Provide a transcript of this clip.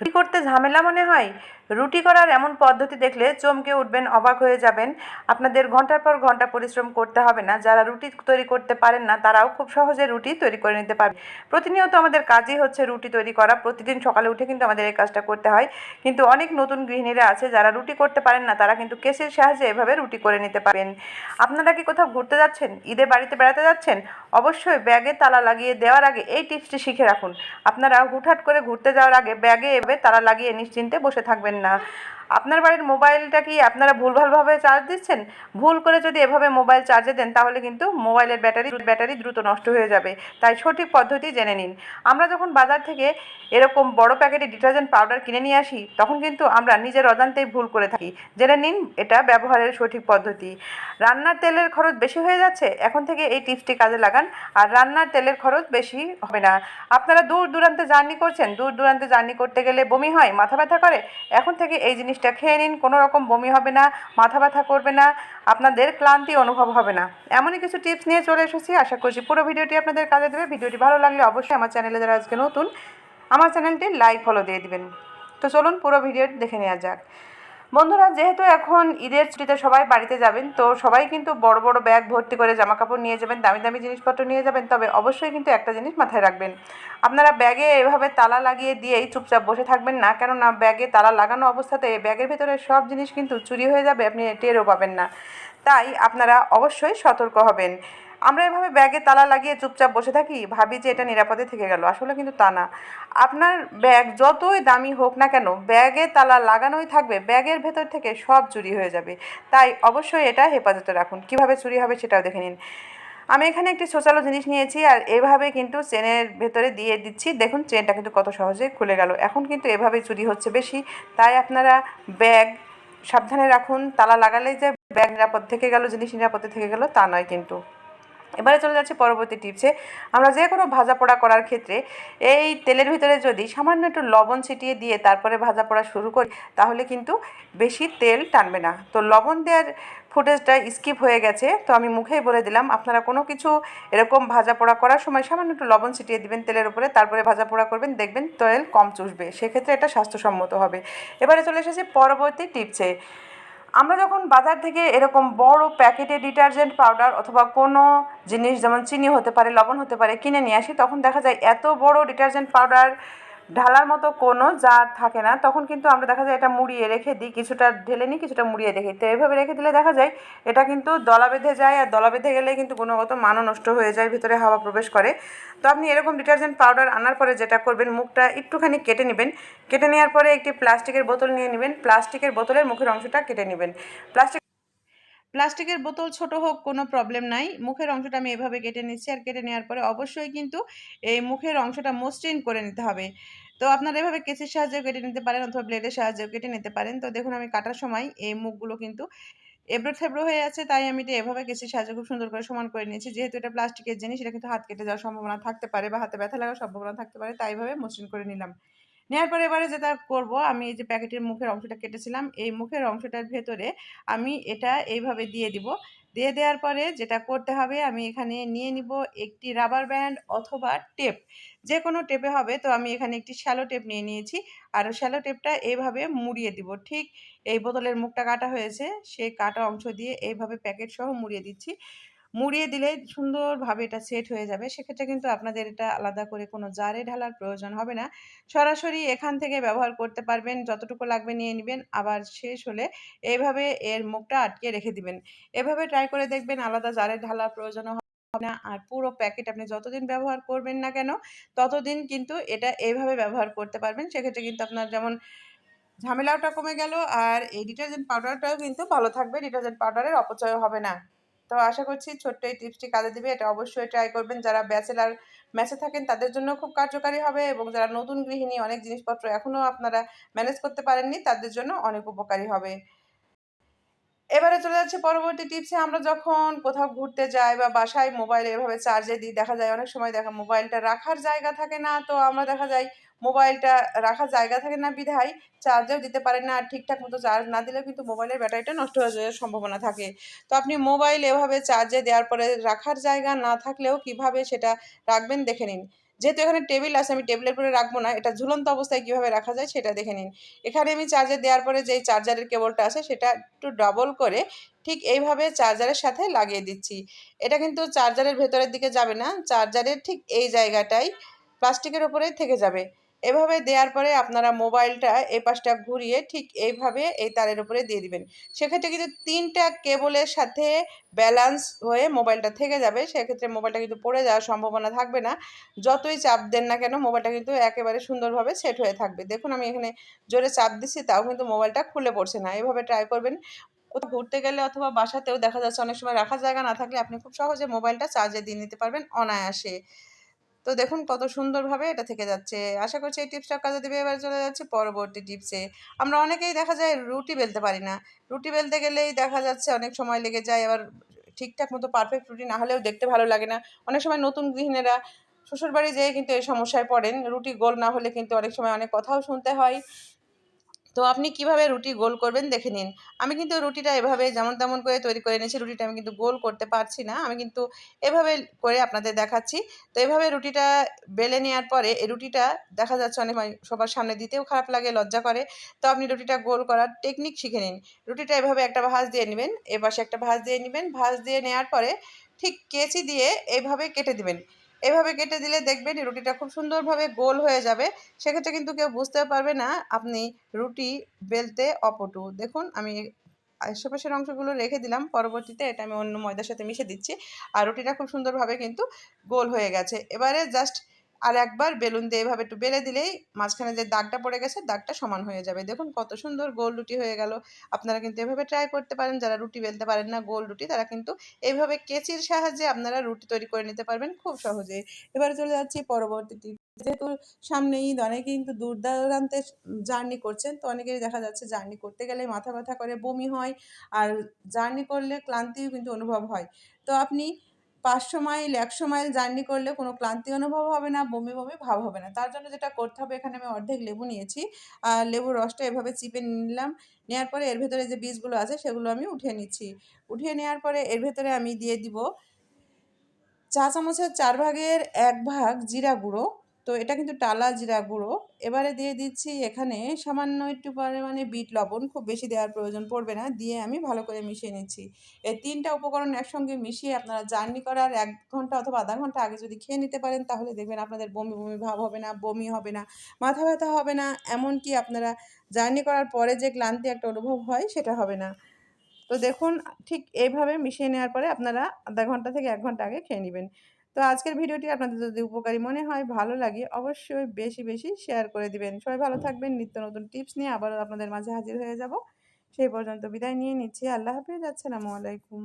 করতে ঝামেলা মনে হয়? রুটি করার এমন পদ্ধতি দেখলে চমকে উঠবেন, অবাক হয়ে যাবেন। আপনাদের ঘণ্টার পর ঘণ্টা পরিশ্রম করতে হবে না। যারা রুটি তৈরি করতে পারেন না, তারাও খুব সহজে রুটি তৈরি করে নিতে পারবে। প্রতিনিয়ত আমাদের কাজই হচ্ছে রুটি তৈরি করা। প্রতিদিন সকালে উঠে কিন্তু আমাদের এই কাজটা করতে হয়। কিন্তু অনেক নতুন গৃহিণীরা আছে, যারা রুটি করতে পারেন না, তারা কিন্তু কেসের সাহায্যে এভাবে রুটি করে নিতে পারেন আপনারা কি কোথাও ঘুরতে যাচ্ছেন? ঈদে বাড়িতে বেড়াতে যাচ্ছেন? অবশ্যই ব্যাগে তালা লাগিয়ে দেওয়ার আগে এই টিপসটি শিখে রাখুন। আপনারা হুটহাট করে ঘুরতে যাওয়ার আগে ব্যাগে এভাবে তালা লাগিয়ে নিশ্চিন্তে বসে থাকবেন না আপনার বাড়ির মোবাইলটা কি আপনারা ভুলভালভাবে চার্জ দিচ্ছেন? ভুল করে যদি এভাবে মোবাইল চার্জে দেন, তাহলে কিন্তু মোবাইলের ব্যাটারি ব্যাটারি দ্রুত নষ্ট হয়ে যাবে। তাই সঠিক পদ্ধতি জেনে নিন। আমরা যখন বাজার থেকে এরকম বড় প্যাকেটে ডিটারজেন্ট পাউডার কিনে নিয়ে আসি, তখন কিন্তু আমরা নিজের অজান্তেই ভুল করে থাকি। জেনে নিন, এটা ব্যবহারের সঠিক পদ্ধতি। রান্নার তেলের খরচ বেশি হয়ে যাচ্ছে, এখন থেকে এই টিপসটি কাজে লাগান। আর রান্নার তেলের খরচ বেশি হবে না। আপনারা দূর দূরান্তে জার্নি করছেন, দূর দূরান্তে জার্নি করতে গেলে বমি হয়, মাথা ব্যথা করে, এখন থেকে এই জিনিসটা খেয়ে নিন, কোনো রকম বমি হবে না, মাথা ব্যথা করবে না, আপনাদের ক্লান্তি অনুভব হবে না। এমনই কিছু টিপস নিয়ে চলে এসেছি, আশা করছি পুরো ভিডিওটি আপনাদের কাজে দেবে। ভিডিওটি ভালো লাগলে অবশ্যই আমার চ্যানেলে যারা আজকে নতুন, আমার চ্যানেলটি লাইক, ফলো দিয়ে দিবেন। তো চলুন পুরো ভিডিওটি দেখে নেওয়া যাক। বন্ধুরা, যেহেতু এখন ঈদের ছুটিতে সবাই বাড়িতে যাবেন, তো সবাই কিন্তু বড় বড় ব্যাগ ভর্তি করে জামা কাপড় নিয়ে যাবেন, দামি দামি জিনিসপত্র নিয়ে যাবেন, তবে অবশ্যই কিন্তু একটা জিনিস মাথায় রাখবেন। আপনারা ব্যাগে এভাবে তালা লাগিয়ে দিয়েই চুপচাপ বসে থাকবেন না, কেননা ব্যাগে তালা লাগানো অবস্থাতে ব্যাগের ভেতরে সব জিনিস কিন্তু চুরি হয়ে যাবে, আপনি টেরও পাবেন না। তাই আপনারা অবশ্যই সতর্ক হবেন। আমরা এভাবে ব্যাগে তালা লাগিয়ে চুপচাপ বসে থাকি, ভাবি যে এটা নিরাপদে থেকে গেল। আসলে কিন্তু তা না। আপনার ব্যাগ যতই দামি হোক না কেন, ব্যাগে তালা লাগানোই থাকবে, ব্যাগের ভেতর থেকে সব চুরি হয়ে যাবে। তাই অবশ্যই এটা হেফাজতে রাখুন। কীভাবে চুরি হবে সেটাও দেখে নিন। আমি এখানে একটি সোচালো জিনিস নিয়েছি আর এভাবে কিন্তু চেনের ভেতরে দিয়ে দিচ্ছি। দেখুন, চেনটা কিন্তু কত সহজে খুলে গেল। এখন কিন্তু এভাবে চুরি হচ্ছে বেশি। তাই আপনারা ব্যাগ সাবধানে রাখুন। তালা লাগালেই যে ব্যাগ নিরাপদ থেকে গেল, জিনিস নিরাপদে থেকে গেল, তা নয় কিন্তু। এবারে চলে যাচ্ছে পরবর্তী টিপসে। আমরা যে কোনো ভাজা পোড়া করার ক্ষেত্রে এই তেলের ভিতরে যদি সামান্য একটু লবণ ছিটিয়ে দিয়ে তারপরে ভাজা পোড়া শুরু করি, তাহলে কিন্তু বেশি তেল টানবে না। তো লবণ দেওয়ার ফুটেজটা স্কিপ হয়ে গেছে, তো আমি মুখেই বলে দিলাম, আপনারা কোনো কিছু এরকম ভাজা পোড়া করার সময় সামান্য একটু লবণ ছিটিয়ে দিবেন তেলের উপরে, তারপরে ভাজা পোড়া করবেন, দেখবেন তেল কম চুষবে। সেক্ষেত্রে এটা স্বাস্থ্যসম্মত হবে। এবারে চলে এসেছি পরবর্তী টিপসে। আমরা যখন বাজার থেকে এরকম বড় প্যাকেটে ডিটারজেন্ট পাউডার অথবা কোনো জিনিস, যেমন চিনি হতে পারে, লবণ হতে পারে, কিনে নিয়ে আসি, তখন দেখা যায় এত বড় ডিটারজেন্ট পাউডার ঢালার মতো কোনো জার থাকে না, তখন কিন্তু আমরা দেখা যায় এটা মুড়িয়ে রেখে দিই, কিছুটা ঢেলে নিই, কিছুটা মুড়িয়ে রেখে তো এভাবে রেখে দিলে দেখা যায় এটা কিন্তু দলা বেঁধে যায় আর দলা বেঁধে গেলে কিন্তু গুণগত মানও নষ্ট হয়ে যায়, ভিতরে হাওয়া প্রবেশ করে। তো আপনি এরকম ডিটারজেন্ট পাউডার আনার পরে যেটা করবেন, মুখটা একটুখানি কেটে নেবেন। কেটে নেওয়ার পরে একটি প্লাস্টিকের বোতল নিয়ে নেবেন। প্লাস্টিকের বোতলের মুখের অংশটা কেটে নেবেন। প্লাস্টিক প্লাস্টিকের বোতল ছোট হোক, কোনো প্রবলেম নাই। মুখের অংশটা আমি এভাবে কেটে নিচ্ছি আর কেটে নেওয়ার পরে অবশ্যই কিন্তু এই মুখের অংশটা মসৃণ করে নিতে হবে। তো আপনারা এভাবে কেসির সাহায্যেও কেটে নিতে পারেন অথবা ব্লেডের সাহায্যেও কেটে নিতে পারেন। তো দেখুন, আমি কাটার সময় এই মুখগুলো কিন্তু এবড়ো থেবড়ো হয়ে আছে, তাই আমি এটা এভাবে কেসির সাহায্যে খুব সুন্দর করে সমান করে নিয়েছি। যেহেতু এটা প্লাস্টিকের জিনিস, এটা কিন্তু হাত কেটে যাওয়ার সম্ভাবনা থাকতে পারে বা হাতে ব্যথা লাগার সম্ভাবনা থাকতে পারে, তাই এভাবে মসৃণ করে নিলাম। নেওয়ার পরে এবারে যেটা করব, আমি এই যে প্যাকেটের মুখের অংশটা কেটেছিলাম, এই মুখের অংশটার ভেতরে আমি এটা এইভাবে দিয়ে দিব। দিয়ে দেওয়ার পরে যেটা করতে হবে, আমি এখানে নিয়ে নিব একটি রাবার ব্যান্ড অথবা টেপ। যে কোনো টেপে হবে, তো আমি এখানে একটি শ্যালো টেপ নিয়ে নিয়েছি। আর শ্যালো টেপটা এইভাবে মুড়িয়ে দিব। ঠিক এই বোতলের মুখটা কাটা হয়েছে সেই কাটা অংশ দিয়ে এইভাবে প্যাকেট সহ মুড়িয়ে দিচ্ছি। মুড়িয়ে দিলে সুন্দরভাবে এটা সেট হয়ে যাবে। সেক্ষেত্রে কিন্তু আপনাদের এটা আলাদা করে কোনো জারে ঢালার প্রয়োজন হবে না। সরাসরি এখান থেকে ব্যবহার করতে পারবেন, যতটুকু লাগবে নিয়ে নেবেন। আবার শেষ হলে এইভাবে এর মুখটা আটকে রেখে দিবেন। এভাবে ট্রাই করে দেখবেন আলাদা জারে ঢালার প্রয়োজন হবে না। আর পুরো প্যাকেট আপনি যতদিন ব্যবহার করবেন না কেন, ততদিন কিন্তু এটা এইভাবে ব্যবহার করতে পারবেন। সেক্ষেত্রে কিন্তু আপনার যেমন ঝামেলাটা কমে গেল, আর এই ডিটারজেন্ট পাউডারটাও কিন্তু ভালো থাকবে। ডিটারজেন্ট পাউডারের অপচয় হবে না। তো আশা করছি ছোট্ট এই টিপসটি কাজে দিবে। এটা অবশ্যই ট্রাই করবেন। যারা ব্যাচেলার ম্যাচে থাকেন, তাদের জন্য খুব কার্যকারী হবে এবং যারা নতুন গৃহিণী, অনেক জিনিসপত্র এখনও আপনারা ম্যানেজ করতে পারেননি, তাদের জন্য অনেক উপকারী হবে। এবারে চলে যাচ্ছে পরবর্তী টিপসে। আমরা যখন কোথাও ঘুরতে যাই বা বাসায় মোবাইল এভাবে চার্জে দিই, দেখা যায় অনেক সময় দেখা মোবাইলটা রাখার জায়গা থাকে না। তো আমরা দেখা যায় মোবাইলটা রাখার জায়গা থাকে না বিধায় চার্জেও দিতে পারেন না আর ঠিকঠাক মতো চার্জ না দিলেও কিন্তু মোবাইলের ব্যাটারিটা নষ্ট হয়ে যাওয়ার সম্ভাবনা থাকে। তো আপনি মোবাইল এভাবে চার্জে দেওয়ার পরে রাখার জায়গা না থাকলেও কীভাবে সেটা রাখবেন দেখে নিন। যেহেতু এখানে টেবিল আছে, আমি টেবিলের উপরে রাখব না, এটা ঝুলন্ত অবস্থায় কীভাবে রাখা যায় সেটা দেখে নিন। এখানে আমি চার্জার দেওয়ার পরে যেই চার্জারের কেবলটা আছে সেটা একটু ডবল করে ঠিক এইভাবে চার্জারের সাথে লাগিয়ে দিচ্ছি। এটা কিন্তু চার্জারের ভেতরের দিকে যাবে না চার্জারের ঠিক এই জায়গাটাই প্লাস্টিকের ওপরেই থেকে যাবে। এভাবে দেওয়ার পরে আপনারা মোবাইলটা এই পাশটা ঘুরিয়ে ঠিক এইভাবে এই তারের উপরে দিয়ে দিবেন। সেক্ষেত্রে কিন্তু তিনটা কেবলের সাথে ব্যালেন্স হয়ে মোবাইলটা থেকে যাবে। সেক্ষেত্রে মোবাইলটা কিন্তু পড়ে যাওয়ার সম্ভাবনা থাকবে না। যতই চাপ দেন না কেন মোবাইলটা কিন্তু একেবারে সুন্দরভাবে সেট হয়ে থাকবে। দেখুন আমি এখানে জোরে চাপ দিচ্ছি, তাও কিন্তু মোবাইলটা খুলে পড়ছে না। এভাবে ট্রাই করবেন। কোথাও ঘুরতে গেলে অথবা বাসাতেও দেখা যাচ্ছে অনেক সময় রাখার জায়গা না থাকলে আপনি খুব সহজে মোবাইলটা চার্জে দিয়ে নিতে পারবেন অনায়াসে। তো দেখুন কত সুন্দরভাবে এটা থেকে যাচ্ছে। আশা করছি এই টিপসটা কাজে দেবে এবার চলে যাচ্ছে পরবর্তী টিপসে। আমরা অনেকেই দেখা যায় রুটি বেলতে পারি না। রুটি বেলতে গেলেই দেখা যাচ্ছে অনেক সময় লেগে যায়, আবার ঠিকঠাক মতো পারফেক্ট রুটি না হলেও দেখতে ভালো লাগে না। অনেক সময় নতুন গৃহিণীরা শ্বশুরবাড়ি যেয়ে কিন্তু এই সমস্যায় পড়েন। রুটি গোল না হলে কিন্তু অনেক সময় অনেক কথাও শুনতে হয়। তো আপনি কীভাবে রুটি গোল করবেন দেখে নিন। আমি কিন্তু রুটিটা এভাবে যেমন তেমন করে তৈরি করে নিয়েছি রুটিটা আমি কিন্তু গোল করতে পারছি না। আমি কিন্তু এভাবে করে আপনাদের দেখাচ্ছি। তো এভাবে রুটিটা বেলে নেওয়ার পরে এই রুটিটা দেখা যাচ্ছে অনেক সবার সামনে দিতেও খারাপ লাগে, লজ্জা করে। তো আপনি রুটিটা গোল করার টেকনিক শিখে নিন। রুটিটা এভাবে একটা ভাঁজ দিয়ে নেবেন, এপাশে একটা ভাঁজ দিয়ে নেবেন। ভাঁজ দিয়ে নেওয়ার পরে ঠিক কেচি দিয়ে এইভাবে কেটে দিবেন। এভাবে কেটে দিলে দেখবেন রুটিটা খুব সুন্দরভাবে গোল হয়ে যাবে। সেক্ষেত্রে কিন্তু কেউ বুঝতে পারবে না আপনি রুটি বেলতে অপটু। দেখুন, আমি আশেপাশের অংশগুলো রেখে দিলাম, পরবর্তীতে এটা আমি অন্য ময়দার সাথে মিশে দিচ্ছি। আর রুটিটা খুব সুন্দরভাবে কিন্তু গোল হয়ে গেছে। এবারে জাস্ট আর একবার বেলুন দিয়ে এভাবে একটু বেলে দিলেই মাঝখানে যে দাগটা পড়ে গেছে, দাগটা সমান হয়ে যাবে। দেখুন কত সুন্দর গোল রুটি হয়ে গেল। আপনারা কিন্তু এভাবে ট্রাই করতে পারেন। যারা রুটি বেলতে পারেন না গোল রুটি, তারা কিন্তু এইভাবে কেচির সাহায্যে আপনারা রুটি তৈরি করে নিতে পারবেন খুব সহজে। এবারে চলে যাচ্ছি পরবর্তীটি যেহেতু সামনে ঈদ অনেকে কিন্তু দূর দূরান্তে জার্নি করছেন, তো অনেকেরই দেখা যাচ্ছে জার্নি করতে গেলে মাথা ব্যথা করে, বমি হয়, আর জার্নি করলে ক্লান্তিও কিন্তু অনুভব হয়। তো আপনি পাঁচশো মাইল, একশো মাইল জার্নি করলে কোনো ক্লান্তি অনুভব হবে না, বমি বমি ভাব হবে না। তার জন্য যেটা করতে হবে, এখানে আমি অর্ধেক লেবু নিয়েছি। আর লেবুর রসটা এভাবে চিপে নিলাম। নেওয়ার পরে এর ভেতরে যে বীজগুলো আছে, সেগুলো আমি উঠিয়ে নিচ্ছি। উঠিয়ে নেওয়ার পরে এর ভেতরে আমি দিয়ে দিব চা চামচের চার ভাগের এক ভাগ জিরা গুঁড়ো। তো এটা কিন্তু টালা জিরা গুঁড়ো। এবারে দিয়ে দিচ্ছি এখানে সামান্য একটু পরিমাণে বিট লবণ, খুব বেশি দেওয়ার প্রয়োজন পড়বে না, দিয়ে আমি ভালো করে মিশিয়ে নিচ্ছি। এই তিনটা উপকরণ একসঙ্গে মিশিয়ে আপনারা জার্নি করার এক ঘণ্টা অথবা আধা ঘণ্টা আগে যদি খেয়ে নিতে পারেন, তাহলে দেখবেন আপনাদের বমি বমি ভাব হবে না, বমি হবে না, মাথা ব্যথা হবে না, এমনকি আপনারা জার্নি করার পরে যে ক্লান্তি একটা অনুভব হয় সেটা হবে না। তো দেখুন, ঠিক এইভাবে মিশিয়ে নেওয়ার পরে আপনারা আধা ঘণ্টা থেকে এক ঘণ্টা আগে খেয়ে নেবেন। তো আজকের ভিডিওটি আপনাদের যদি উপকারী মনে হয় ভালো লাগে অবশ্যই বেশি বেশি শেয়ার করে দিবেন। সবাই ভালো থাকবেন নিত্য নতুন টিপস নিয়ে আবারও আপনাদের মাঝে হাজির হয়ে যাব। সেই পর্যন্ত বিদায় নিয়ে নিচ্ছি। আল্লাহ হাফিজ আসসালামু আলাইকুম।